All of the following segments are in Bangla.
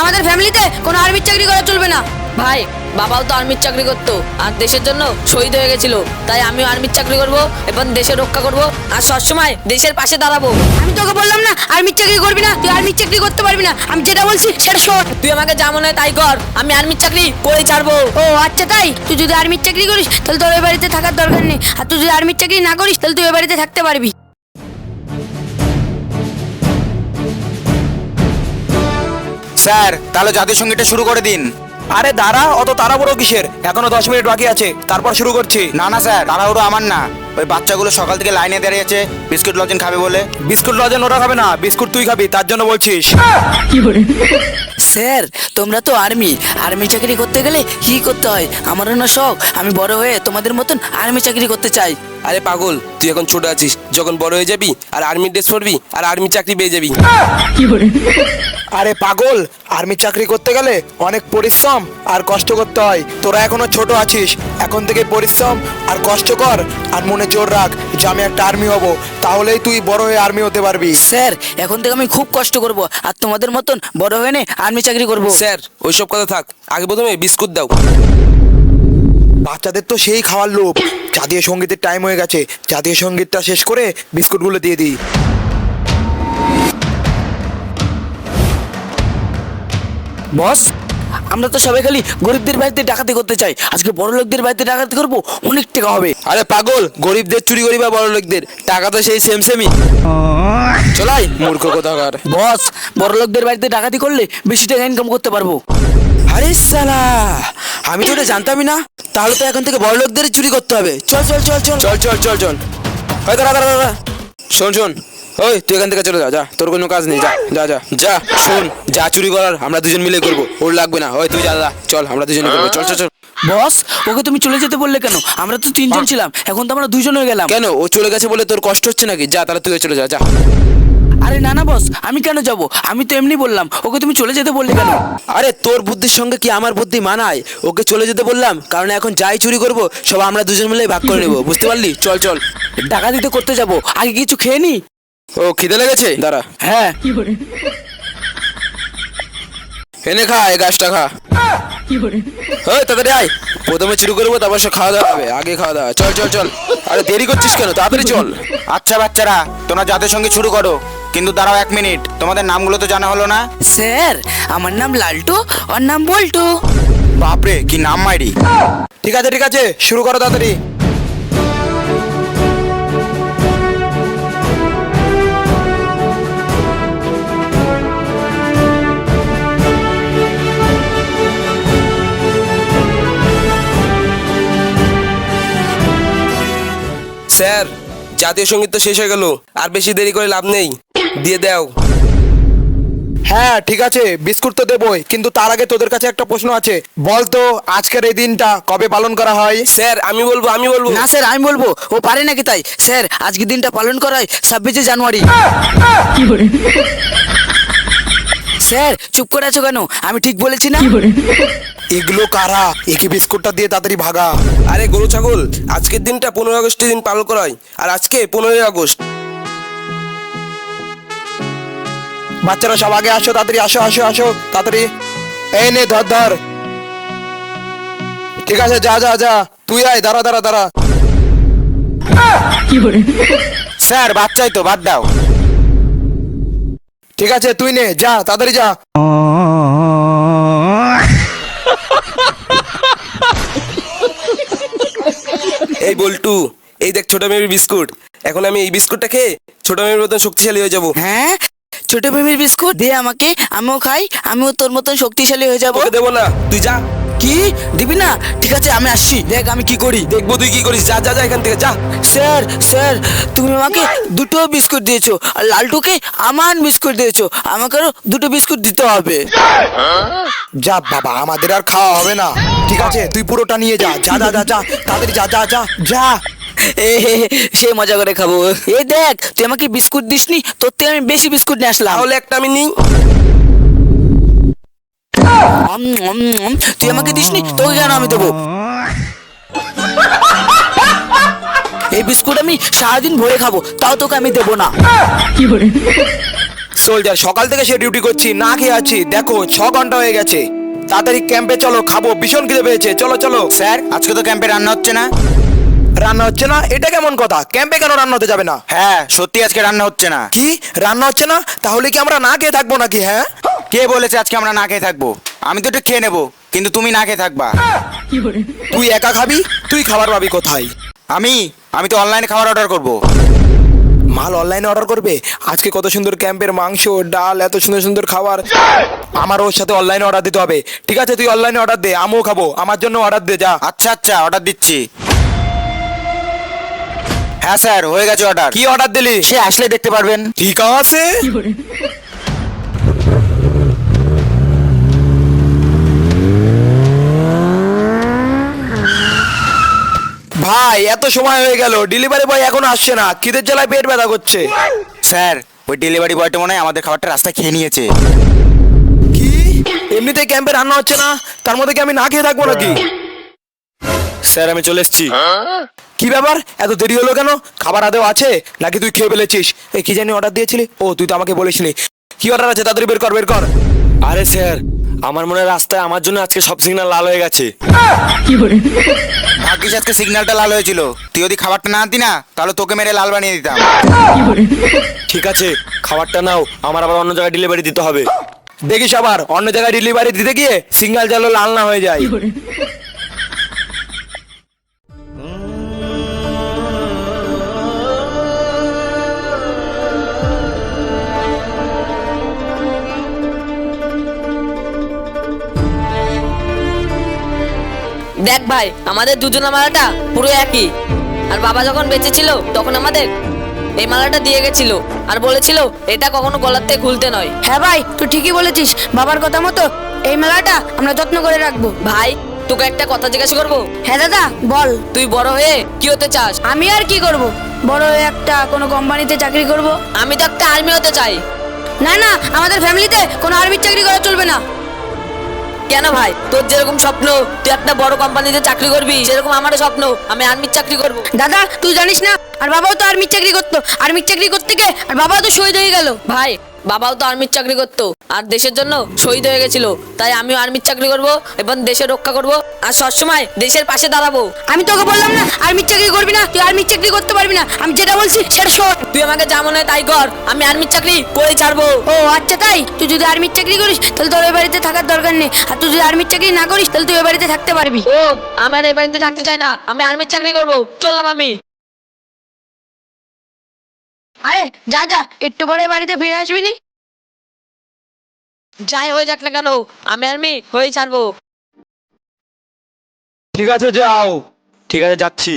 আমাদের ফ্যামিলিতে কোনো আর্মির চাকরি করা চলবে না। ভাই বাবাও তো আর্মির চাকরি করতো আর দেশের জন্য শহীদ হয়ে গেছিল। তাই আমিও আর্মির চাকরি করব এবং দেশের রক্ষা করব আর সবসময় দেশের পাশে দাঁড়াবো। আমি তোকে বললাম না আর্মির চাকরি করবি না তুই আর্মির চাকরি করতে পারবি না। আমি যেটা বলছি সেটা শোন। তুই আমাকে যা মনে হয় তাই কর আমি আর্মির চাকরি করে ছাড়বো। ও আচ্ছা তাই? তুই যদি আর্মির চাকরি করিস তাহলে তোর ওই বাড়িতে থাকার দরকার নেই। আর তুই যদি আর্মির চাকরি না করিস তাহলে তুই ওই বাড়িতে থাকতে পারবি। স্যার তাহলে জাতীয় সঙ্গীতটা শুরু করে দিন। আরে দাঁড়া অত তাড়াহুড়ো কিসের? এখনও দশ মিনিট বাকি আছে তারপর শুরু করছি। না না স্যার তাড়াহুড়ো আমার না। ওই বাচ্চাগুলো সকাল থেকে লাইনে দাঁড়িয়ে আছে বিস্কুট লজেন খাবে বলে। বিস্কুট লজেন ওরা খাবে না বিস্কুট তুই খাবি তার জন্য বলছিস। স্যার তোমরা তো আর্মি। আর্মি চাকরি করতে গেলে কি করতে হয়? আমারও না শখ আমি বড় হয়ে তোমাদের মতন আর্মি চাকরি করতে চাই। আরে পাগল তুই এখন ছোট আছিস। যখন বড় হয়ে যাবি আর আর্মি ড্রেস পরবি আর আর্মি চাকরি পেয়ে যাবি। আরে পাগল আর্মি চাকরি করতে গেলে অনেক পরিশ্রম আর কষ্ট করতে হয়। তোরা এখনও ছোট আছিস এখন থেকে পরিশ্রম আর কষ্ট কর আর মনে জোর রাখ যে আমি একটা আর্মি হব। তাহলেই তুই বড় হয়ে আর্মি হতে পারবি। স্যার এখন থেকে আমি খুব কষ্ট করব আর তোমাদের মতন বড় হয়ে নে আর্মি চাকরি করব। স্যার ওইসব কথা থাক আগে প্রথমে বিস্কুট দাও। বাচ্চাদের তো সেই খাওয়ার লোভ। জাতীয় সঙ্গীতের টাইম হয়ে গেছে। জাতীয় সঙ্গীতটা শেষ করে বিস্কুটগুলো দিয়ে দিই। বস আমরা তো সবাই খালি গরিবদের বাড়িতে ডাকাতি করতে চাই। আজকে বড় লোকদের বাড়িতে ডাকাতি করব অনেক টাকা হবে। আরে পাগল গরিবদের চুরি করি বা বড় লোকদের টাকা তো সেই সেম সেমই চলাই মূর্খ কোথাকার। বস বড় লোকদের বাড়িতে ডাকাতি করলে বেশি টাকা ইনকাম করতে পারব। আরে সালা আমি তো এটা জানতামই না। তাহলে তো এখন থেকে বড় লোকদের চুরি করতে হবে। চল চল চল চল। চল চল চল চল। হয় দাঁড়া দাঁড়া দাঁড়া। শোন শোন। ওই তুই এখান থেকে চলে যা যা। তোর কোনো কাজ নেই যা যা যা। যা শোন যা চুরি করার আমরা দুজন মিলে করব। ওর লাগবে না। ওই তুই যা যা চল আমরা দুজনে করব। চল চল চল। বস ওকে তুমি চলে যেতে বললে কেন? আমরা তো তিনজন ছিলাম এখন তো আমরা দুজন হয়ে গেলাম। কেন? ও চলে গেছে বলে তোর কষ্ট হচ্ছে নাকি? যা তাহলে তুই চলে যা যা। আরে না না বস আমি কেন যাব? আমি তো এমনি বললাম ওকে তুমি চলে যেতে বললে কেন? আরে তোর বুদ্ধির সঙ্গে কি আমার বুদ্ধি মানায়? ওকে চলে যেতে বললাম কারণ এখন যাই চুরি করব সব আমরা দুজন মিলে ভাগ করে নেব বুঝতে পারলি? চল চল। ডাকাতি তো করতে যাব আগে কিছু খেয়ে নি। ও খিদে লেগেছে? দাঁড়া। হ্যাঁ। এনে খা এই গাছটা খা। ওই তাড়াতাড়ি আয়। প্রথমে চুরি করব তারপর সে খাওয়া দাওয়া হবে। আগে খাওয়া দাওয়া চল চল চল। আরে দেরি করছিস কেন? তাড়াতাড়ি চল। আচ্ছা বাচ্চারা তোমরা যাদের সঙ্গে শুরু করো কিন্তু দাঁড়াও এক মিনিট। তোমাদের নামগুলো তো জানা হলো না। স্যার আমার নাম লালটু ওর নাম বল্টু। বাপরে কি নাম মাইরি? ঠিক আছে ঠিক আছে শুরু করো তাড়াতাড়ি। স্যার জাতীয় সংগীত তো শেষ হয়ে গেল আর বেশি দেরি করে লাভ নেই। দিয়ে দাও। হ্যাঁ ঠিক আছে বিস্কুট তো দেবই কিন্তু তার আগে তোদের কাছে একটা প্রশ্ন আছে। বল তো আজকের এই দিনটা কবে পালন করা হয়? স্যার আমি বলব আমি বলব। না স্যার আমি বলব ও পারে নাকি তাই? স্যার আজকে দিনটা পালন করা হয় ছাব্বিশে জানুয়ারি। স্যার চুপ করে আছো কেন? আমি ঠিক বলেছি না? এগুলো কারা? একে বিস্কুটটা দিয়ে তাড়াতাড়ি ভাগা? আরে গরু ছাগল আজকের দিনটা পনেরো আগস্টের দিন পালন করা হয় আর আজকে পনেরোই আগস্ট। বাচ্চারা সব আগে আসো তাড়াতাড়ি আসো আসো আসো তাড়াতাড়ি। এই নে ধর ধর। ঠিক আছে যা যা যা। তুই আয় দাঁড়া দাঁড়া দাঁড়া। স্যার বাচ্চাই তো বাদ দাও। ঠিক আছে তুই নে যা তাড়াতাড়ি যা। এই বল্টু এই দেখ ছোট মেয়ের বিস্কুট। এখন আমি এই বিস্কুটটা খেয়ে ছোট মেয়ের মতন শক্তিশালী হয়ে যাব। হ্যাঁ? ছোট মিমির বিস্কুট দে আমাকে আমিও খাই আমিও তোর মতন শক্তিশালী হয়ে যাব। দেবো না। তুই যা। কি? দিবি না? ঠিক আছে আমি আসছি। দেখ আমি কি করি। দেখব তুই কি করিস। যা যা যা এখান থেকে যা। স্যার স্যার তুমি আমাকে দুটো বিস্কুট দিয়েছ আর লালটুকে আমান বিস্কুট দিয়েছ। আমাকেও দুটো বিস্কুট দিতে হবে। যা বাবা আমাদের আর খাওয়া হবে না। ঠিক আছে তুই পুরোটা নিয়ে যা। যা যা যা যা। তাড়াতাড়ি যা যা যা। যা। সে মজা করে খাব। এই দেখ তুই আমাকে বিস্কুট দিসনি তোর থেকে আমি বেশি বিস্কুট নিয়ে আসলাম। তাহলে একটা আমি নিই। তুই আমাকে দিসনি তোকে কেন আমি দেবো? এই বিস্কুট আমি সারাদিন ভরে খাব তাও তোকে আমি দেবো না। সোলজার সকাল থেকে সে ডিউটি করছি না খেয়ে আছি। দেখো ছ ঘণ্টা হয়ে গেছে। তাড়াতাড়ি ক্যাম্পে চলো খাব ভীষণ খিদে পেয়েছে। চলো চলো। স্যার আজকে তো ক্যাম্পে রান্না হচ্ছে না। রান্না হচ্ছে না? এটা কেমন কথা? ক্যাম্পে কেন রান্না হতে যাবে না? হ্যাঁ সত্যি আজকে রান্না হচ্ছে না। কি? রান্না হচ্ছে না? তাহলে কি আমরা না খেয়ে থাকব নাকি হ্যাঁ? কে বলেছে আজকে আমরা না খেয়ে থাকব? আমি তো একটু খেয়ে নেব কিন্তু তুমি না খেয়ে থাকবা। তুই একা খাবি? তুই খাবার পাবি কোথায়? আমি? আমি তো অনলাইনে খাবার অর্ডার করব। মাল অনলাইনে অর্ডার করবে? আজকে কত সুন্দর ক্যাম্পের মাংস ডাল এত সুন্দর সুন্দর খাবার। আমার ওর সাথে অনলাইনে অর্ডার দিতে হবে। ঠিক আছে তুই অনলাইনে অর্ডার দে আমিও খাব। আমার জন্য অর্ডার দে যা। আচ্ছা আচ্ছা অর্ডার দিচ্ছি। হ্যাঁ স্যার হয়ে গেছে অর্ডার কি অর্ডার দিলি? সে আসলে দেখতে পারবেন। ঠিক আছে। ভাই এত সময় হয়ে গেল। ডেলিভারি বয় এখনও আসছে না। খিদের জ্বালায় পেট ব্যথা করছে। স্যার ওই ডেলিভারি বয়টা মনে হয় আমাদের খাবারটা রাস্তায় খেয়ে নিয়েছে। কি? এমনিতে ক্যাম্পে রান্না হচ্ছে না? তার মধ্যে কি আমি না খেয়ে থাকব নাকি? স্যার আমি চলে এসেছি। কি ব্যাপার? এত দেরি হলো কেন? খাবার আদেও আছে? নাকি তুই খেয়ে ফেলেছিস? এই কি জানি অর্ডার দিয়েছিলি? ও, তুই তো আমাকে বলিসনি কি অর্ডার আছে? তাড়াতাড়ি বের কর বের কর। আরে স্যার আমার মনে রাস্তায় আমার জন্য আজকে সব সিগন্যাল লাল হয়ে গেছে। ভাগ্যিস আজকে সিগন্যালটা লাল হয়েছিল। তুই যদি খাবারটা না দিনা তাহলে তোকে মেরে লাল বানিয়ে দিতাম। ঠিক আছে, খাবারটা নাও। আমার আবার অন্য জায়গায় ডেলিভারি দিতে হবে। দেখিস আবার, অন্য জায়গায় ডেলিভারি দিতে গিয়ে সিগন্যাল জালো লাল না হয়ে যায়। দেখ ভাই আমাদের দুজনের মালাটা পুরো একই। আর বাবা যখন বেঁচে ছিল তখন আমাদের এই মালাটা দিয়ে গেছিল। আর বলেছিল এটা কখনো গলার থেকে খুলতে নয়। হ্যাঁ ভাই তুই ঠিকই বলেছিস। বাবার কথা মতো এই মেলাটা আমরা যত্ন করে রাখব। ভাই তোকে একটা কথা জিজ্ঞাসা করব? হ্যাঁ দাদা বল। তুই বড় হয়ে কি হতে চাস? আমি আর কি করব? বড় হয়ে একটা কোনো কোম্পানিতে চাকরি করব? আমি তো একটা আর্মি হতে চাই। না না আমাদের ফ্যামিলিতে কোনো আর্মির চাকরি করা চলবে না। কেন ভাই? তোর যেরকম স্বপ্ন তুই একটা বড় কোম্পানিতে চাকরি করবি সেরকম আমারও স্বপ্ন আমি আর্মির চাকরি করব। দাদা তুই জানিস না আর বাবাও তো আর্মির চাকরি করতো। আর্মির চাকরি করতে গিয়ে আর বাবাও তো শহীদ হয়ে গেল। ভাই বাবাও তো আর্মির চাকরি করতো আর দেশের জন্য শহীদ হয়ে গেছিল। তাই আমিও আর্মির চাকরি করব এবং দেশের রক্ষা করব আর সবসময় দেশের পাশে দাঁড়াবো। আমি তোকে বললাম না আর্মির চাকরি করবি না তুই আর্মির চাকরি করতে পারবি না। আমি যেটা বলছি সেটা শোন। তুই আমাকে যা মনে হয় তাই কর আমি আর্মির চাকরি করে ছাড়বো। ও আচ্ছা তাই? তুই যদি আর্মির চাকরি করিস তাহলে তোর ওই বাড়িতে থাকার দরকার নেই। আর তুই যদি আর্মির চাকরি না করিস তাহলে তুই ওই বাড়িতে থাকতে পারবি। ও আমার এই বাড়িতে থাকতে চাই না আমি আর্মির চাকরি করব। চললাম আমি আরে যা যা একটু পরে বাড়িতে ফিরে আসবি নি। যাই হয়ে যাক না কেন আমি আর্মি হয়ে ছাড়বো। ঠিক আছে যাও। ঠিক আছে যাচ্ছি।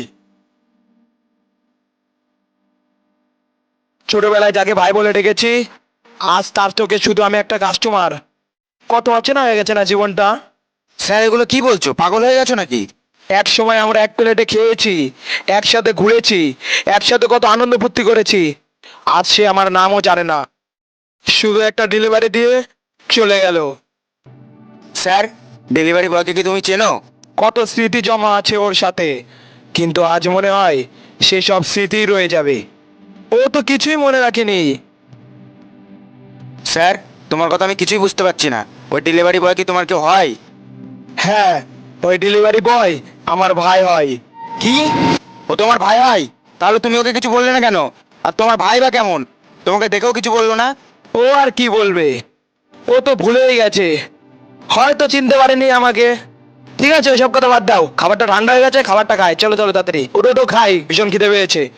ছোটবেলায় যাকে ভাই বলে ডেকেছি আজ তার চোখে শুধু আমি একটা কাস্টমার কত অচেনা হয়ে গেছে না জীবনটা। স্যার এগুলো কি বলছো? পাগল হয়ে গেছো নাকি? এক সময় আমরা এক প্লেটে খেয়েছি একসাথে ঘুরেছি একসাথে কত আনন্দ ফুর্তি করেছি। আজ সে আমার নামও জানে না। শুধু একটা ডেলিভারি দিয়ে চলে গেল। স্যার ডেলিভারি বয়কে কি তুমি চেনো? কত স্মৃতি জমা আছে ওর সাথে। কিন্তু আজ মনে হয় সে সব স্মৃতি রয়ে যাবে। ও তো কিছুই মনে রাখেনি। স্যার, তোমার কথা আমি কিছুই বুঝতে পারছি না। ওই ডেলিভারি বয় কি তোমার কেউ হয়? হ্যাঁ ওই ডেলিভারি বয় আমার ভাই হয়। কি? ও তোমার ভাই হয়? তাহলে তুমি ওকে কিছু বললে না কেন? আর তোমার ভাই বা কেমন? তোমাকে দেখেও কিছু বলল না? ও আর কি বলবে? ও তো ভুলেই গেছে। হয়তো চিনতে পারেনি আমাকে। ঠিক আছে ওইসব কথা বাদ দাও। খাবারটা ঠান্ডা হয়ে গেছে, খাবারটা খায়। চলো চলো, তাড়াতাড়ি। ওটা তো খাই। ভীষণ খিদে পেয়েছে।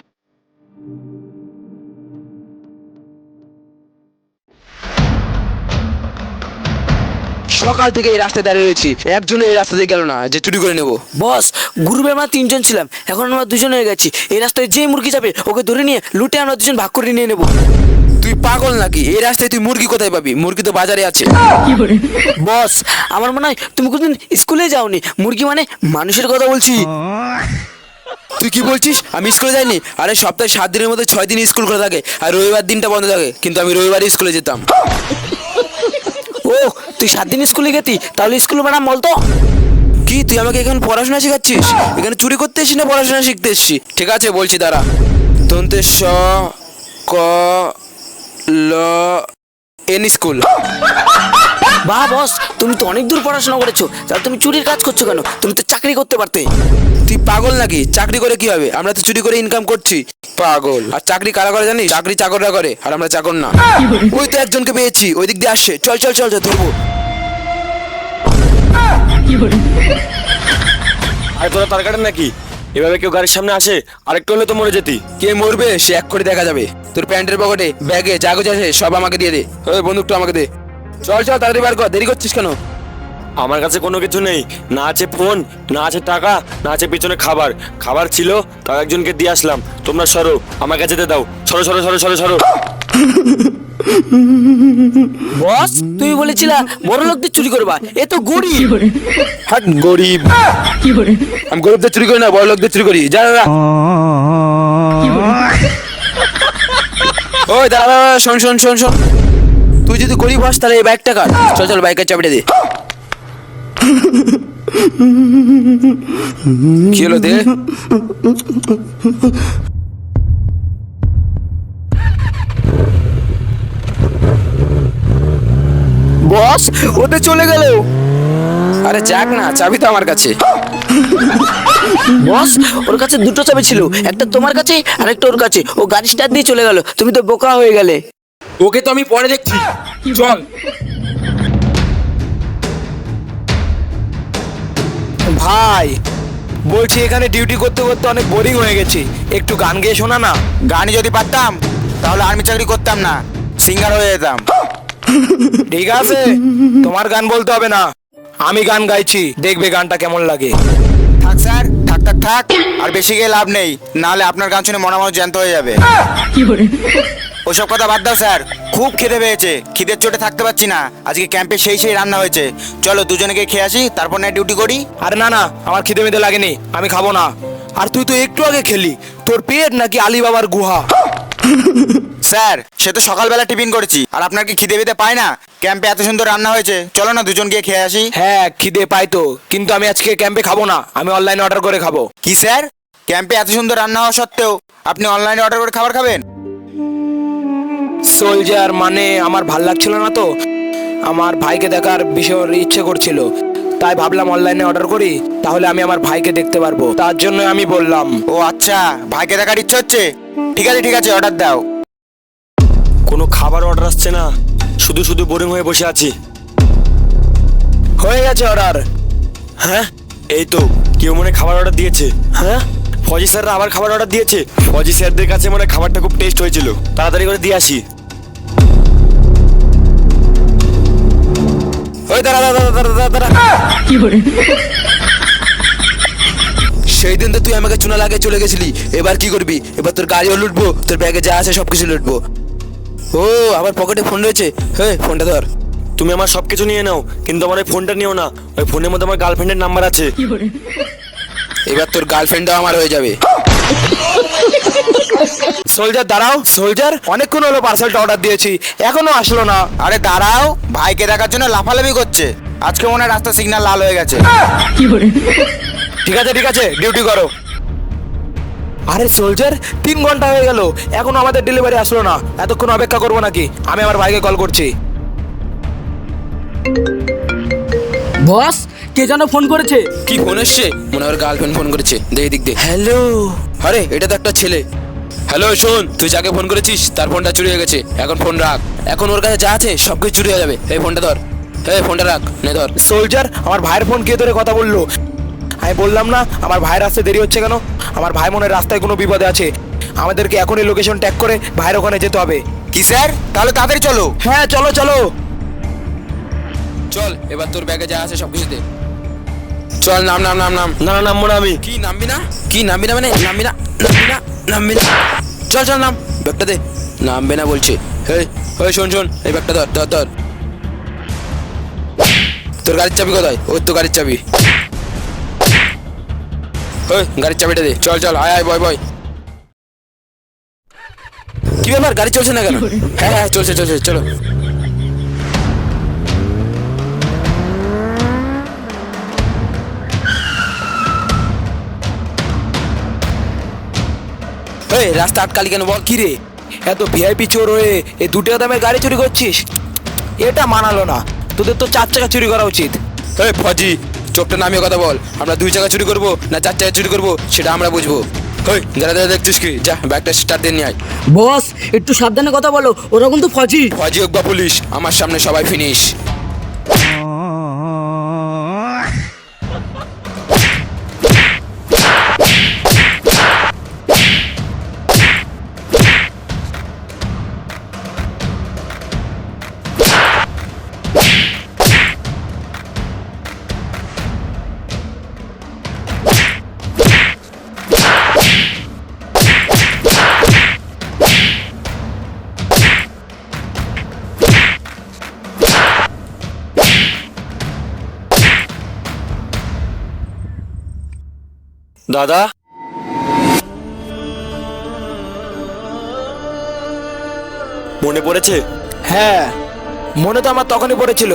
সকাল থেকে এই রাস্তায় দাঁড়িয়ে রয়েছি। একজনও এই রাস্তা দিয়ে গেল না যে চুরি করে নেব। বস গ্রুপে আমরা তিনজন ছিলাম। এখন আমরা দুজন হয়ে গেছি। এই রাস্তায় যেই মুরগি যাবে ওকে ধরে নিয়ে লুটে আমরা দুজন ভাগ করে নিয়ে নেব। তুই পাগল নাকি? এই রাস্তায় তুই মুরগি কোথায় পাবি? মুরগি তো বাজারে আছে। বস আমার মনে হয় তুমি কোনদিন স্কুলে যাওনি। মুরগি মানে মানুষের কথা বলছি। তুই কি বলছিস? আমি স্কুলে যাইনি। আরে সপ্তাহে সাত দিনের মধ্যে ছয় দিন স্কুল খোলা থাকে আর রবিবার দিনটা বন্ধ থাকে। কিন্তু আমি রবিবারই স্কুলে যেতাম। ও, তুই সাত দিন স্কুলে গেতি? তাহলে স্কুল ম্যাডাম বলতো। কি, তুই আমাকে এখানে পড়াশোনা শেখাচ্ছিস? এখানে চুরি করতে এসছি না পড়াশোনা শিখতে এসছি ঠিক আছে, বলছি, দাঁড়া। দন্তে স ক, ল, এন স্কুল বাহ বস তুমি তো অনেক দূর পড়াশোনা করেছ তাহলে তুমি চুরির কাজ করছ কেন? তুমি তো চাকরি করতে পারতে। তুই পাগল নাকি? চাকরি করে কি হবে? আমরা তো চুরি করে ইনকাম করছি। পাগল। আর চাকরি কারা করে জানিস? চাকরি চাকররা করে আর আমরা চাকর না। ওই তো একজনকে পেয়েছি ওই দিক দিয়ে আসছে। চল চল চল চল ধরবো। আরে তোরা তার কাটেন নাকি? এভাবে কেউ গাড়ির সামনে আসে আরেকটু হলে তো মরে যেতি। কে মরবে সে এক করে দেখা যাবে। তোর প্যান্টের পকেটে ব্যাগে যা কিছু আছে সব আমাকে দিয়ে দে। ওই বন্দুকটা আমাকে দে। চল চল তাড়াতাড়ি বার কর দেরি করছিস কেন? আমার কাছে কোনো কিছু নেই। না আছে ফোন না আছে টাকা না আছে পিছনে খাবার। খাবার ছিল তাও একজনকে দিয়ে আসলাম। তোমরা সরো আমাকে যেতে দাও। সরো সরো সরো সরো সরো। বস তুমি বলেছিলা বড় লোকদের চুরি করবা এ তো গরিব। হাট গরিব। কি করে আমি গরিবদের চুরি করি না বড় লোকদের চুরি করি। যা দাদা ওই দাদা দাদা, শোন শোন শোন শোন। তুই যদি গরিব হস, তাহলে এই বাইকটা কাট। চল চল বাইকের চাবিটা দে। কি হলো দে? বস ওতে চলে গেল। আরে যাক না, চাবি তো আমার কাছে। বস, ওর কাছে দুটো চাবি ছিল। একটা তোমার কাছে আর একটা ওর কাছে। ও গাড়ি স্টার্ট দিয়ে চলে গেল। তুমি তো বোকা হয়ে গেলে। ওকে তো আমি পরে দেখছি। চল। ভাই বলছি এখানে ডিউটি করতে করতে অনেক বোরিং হয়ে গেছি। একটু গান গেয়ে শোনা না? গানই যদি পারতাম তাহলে আর্মি চাকরি করতাম না। সিঙ্গার হয়ে যেতাম। ঠিক আছে? তোমার গান বলতে হবে না। আমি গান গাইছি দেখবে গানটা কেমন লাগে। থাক স্যার থাক থাক থাক। আর বেশি গিয়ে লাভ নেই। নাহলে আপনার গান শুনে মনে মনে জ্যান্ত হয়ে যাবে। ওসব কথা বাদ দাও স্যার। খুব খিদে পেয়েছে। খিদের চোটে থাকতে পারছি না। আজকে ক্যাম্পে সেই সেই রান্না হয়েছে। চলো দুজনে গিয়ে খেয়ে আসি তারপর না ডিউটি করি। আরে না না আমার খিদে মিদে লাগেনি। আমি খাব না। আর তুই তো একটু আগে খেলি। তোর পেট নাকি আলিবাবার গুহা। স্যার সে তো সকালবেলা টিফিন করেছি। আর আপনার কি খিদে বিদে পায় না? ক্যাম্পে এত সুন্দর রান্না হয়েছে। চলো না দুজন গিয়ে খেয়ে আসি। হ্যাঁ খিদে পাই তো। কিন্তু আমি আজকে ক্যাম্পে খাব না। আমি অনলাইনে অর্ডার করে খাব। কি স্যার? ক্যাম্পে এত সুন্দর রান্না হওয়া সত্ত্বেও আপনি অনলাইনে অর্ডার করে খাবার খাবেন? সোলজার মানে আমার ভালো লাগছিল না তো। আমার ভাইকে দেখার ভীষণ ইচ্ছে করছিল। তাই ভাবলাম অনলাইনে অর্ডার করি, তাহলে আমি আমার ভাইকে দেখতে পারব। তার জন্য আমি বললাম, ও আচ্ছা ভাইকে দেখার ইচ্ছে হচ্ছে? ঠিক আছে ঠিক আছে অর্ডার দাও। কোনো খাবার অর্ডার আসছে না। শুধু শুধু বোরিং হয়ে বসে আছি। হয়ে গেছে অর্ডার হ্যাঁ? এই তো, কেউ মনে খাবার অর্ডার দিয়েছে। হ্যাঁ? ফজি স্যাররা আবার খাবার অর্ডার দিয়েছে। ফজি স্যারদের কাছে মনে খাবারটা খুব টেস্ট হয়েছিল। তাড়াতাড়ি করে দিয়ে আসি। ওই দাঁড়া দাঁড়া দাঁড়া দাঁড়া দাঁড়া সেই দিন তো তুই আমাকে চুনা লাগিয়ে চলে গেছিলি। এবার কি করবি? এবার তোর গাড়িও লুটবো তোর ব্যাগে যা আছে সবকিছু লুটবো। ও আমার পকেটে ফোন রয়েছে। হ্যাঁ ফোনটা ধর। তুমি আমার সব কিছু নিয়ে নাও কিন্তু আমার ওই ফোনটা নিও না। ওই ফোনের মধ্যে আমার গার্লফ্রেন্ডের নাম্বার আছে। এবার তোর গার্লফ্রেন্ডও আমার হয়ে যাবে। সোলজার দাঁড়াও সোলজার অনেকক্ষণ হলো পার্সেলটা অর্ডার দিয়েছি এখনও আসলো না। আরে দাঁড়াও ভাইকে দেখার জন্য লাফালাফি করছে। আজকে মনে হয় রাস্তা সিগন্যাল লাল হয়ে গেছে। ঠিক আছে ঠিক আছে ডিউটি করো। আরে সোলজার তিন ঘণ্টা হয়ে গেল এখনও আমাদের ডেলিভারি আসলো না। এতক্ষণ অপেক্ষা করব নাকি? আমি আমার ভাইকে কল করছি। বস কে যেন ফোন করেছে? কি ফোন এসছে? মনে হয় গার্লফ্রেন্ড ফোন করেছে। দে দিক দে। হ্যালো আরে এটা তো একটা ছেলে। হ্যালো শোন তুই যাকে ফোন করেছিস তার ফোনটা চুরি হয়ে গেছে। এখন ফোন রাখ। এখন ওর কাছে যা আছে সব কিছু চুরি হয়ে যাবে। এই ফোনটা ধর। এই ফোনটা রাখ নে ধর। সোলজার আমার ভাইয়ের ফোন কে ধরে কথা বলল। আমি বললাম না আমার ভাইয়ের আসতে দেরি হচ্ছে কেন? আমার ভাই মনে রাস্তায় কোনো বিপদে আছে। আমাদেরকে এখনই লোকেশন ট্যাগ করে ভাইয়ের ওখানে যেতে হবে। কি স্যার? তাহলে তাড়াতাড়ি চলো। হ্যাঁ চলো চলো। চল এবার তোর ব্যাগে যা আছে সব কিছু দে। চল নাম নাম নাম নাম। না না নামবো না আমি। কি নামবি না? কি নামবি না মানে? নামবি না নামবি না নামবি না। চল চল নাম। ব্যাগটা দে। নামবে না বলছে। হেই ওই শোন শোন এই ব্যাগটা ধর ধর ধর। তোর গাড়ির চাবি কোথায়? ওই তো গাড়ির চাবি। ওই গাড়ির চাবিটা দে। চল চল আয় আয় বয় বয়। কি ব্যাপার? গাড়ি চলছে না কেন? হ্যাঁ হ্যাঁ চলছে চলছে চলো। এই রাস্তা আটকালি কেন বল? কি রে এত ভিআইপি চোর হয়ে এই দুটো দামের গাড়ি চুরি করছিস? এটা মানালো না। তোদের তো চার চাকা চুরি করা উচিত। এই ফজি চোখটা নামিয়ে কথা বল। আমরা দুই টাকা চুরি করব না চার টাকা চুরি করব সেটা আমরা বুঝব। ওই যারা যারা দেখছিস কি? যা ব্যাগটা স্টার্ট দিয়ে নিয়ে আয়। বস একটু সাবধানে কথা বলো ওরা কিন্তু ফজি। ফজি হোক বা পুলিশ আমার সামনে সবাই ফিনিশ। দাদা। মনে পড়েছে? হ্যাঁ মনে তো আমার তখনই পড়েছিল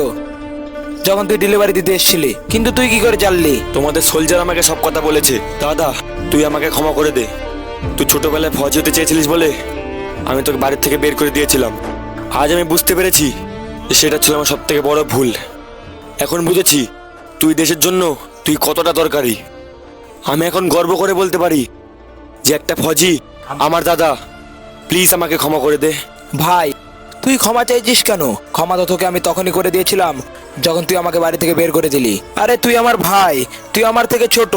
যখন তুই ডেলিভারি দিতে এসেছিলি। কিন্তু তুই কি করে জানলি? তোমাদের সোলজার আমাকে সব কথা বলেছে। দাদা তুই আমাকে ক্ষমা করে দে। তুই ছোটবেলায় ফজ হতে চেয়েছিলিস বলে আমি তোকে বাড়ির থেকে বের করে দিয়েছিলাম। আজ আমি বুঝতে পেরেছি যে সেটা ছিল আমার সব থেকে বড় ভুল। এখন বুঝেছি তুই দেশের জন্য তুই কতটা দরকারি। আমি এখন গর্ব করে বলতে পারি যে একটা ফজি, আমার দাদা প্লিজ আমাকে ক্ষমা করে দে। ভাই, তুই ক্ষমা চাইছিস কেন? ক্ষমা তো তোকে আমি তখনই করে দিয়েছিলাম, যখন তুই আমাকে বাড়ি থেকে বের করে দিলি। আরে তুই আমার ভাই, তুই আমার থেকে ছোট,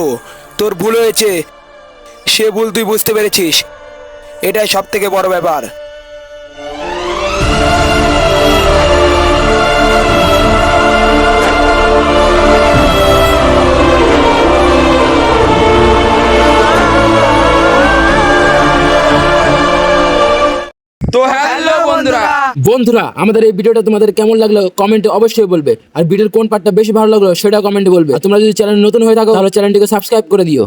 তোর ভুল হয়েছে, সে ভুল তুই বুঝতে পেরেছিস। এটাই সব থেকে বড় ব্যাপার। তো হ্যালো বন্ধুরা। বন্ধুরা। আমাদের এই ভিডিওটা তোমাদের কেমন লাগল কমেন্টে অবশ্যই বলবে। আর ভিডিওর কোন পার্টটা বেশি ভালো লাগল সেটা কমেন্টে বলবে। আর তোমরা যদি চ্যানেল নতুন হয়ে থাকো তাহলে চ্যানেলটিকে সাবস্ক্রাইব করে দিও।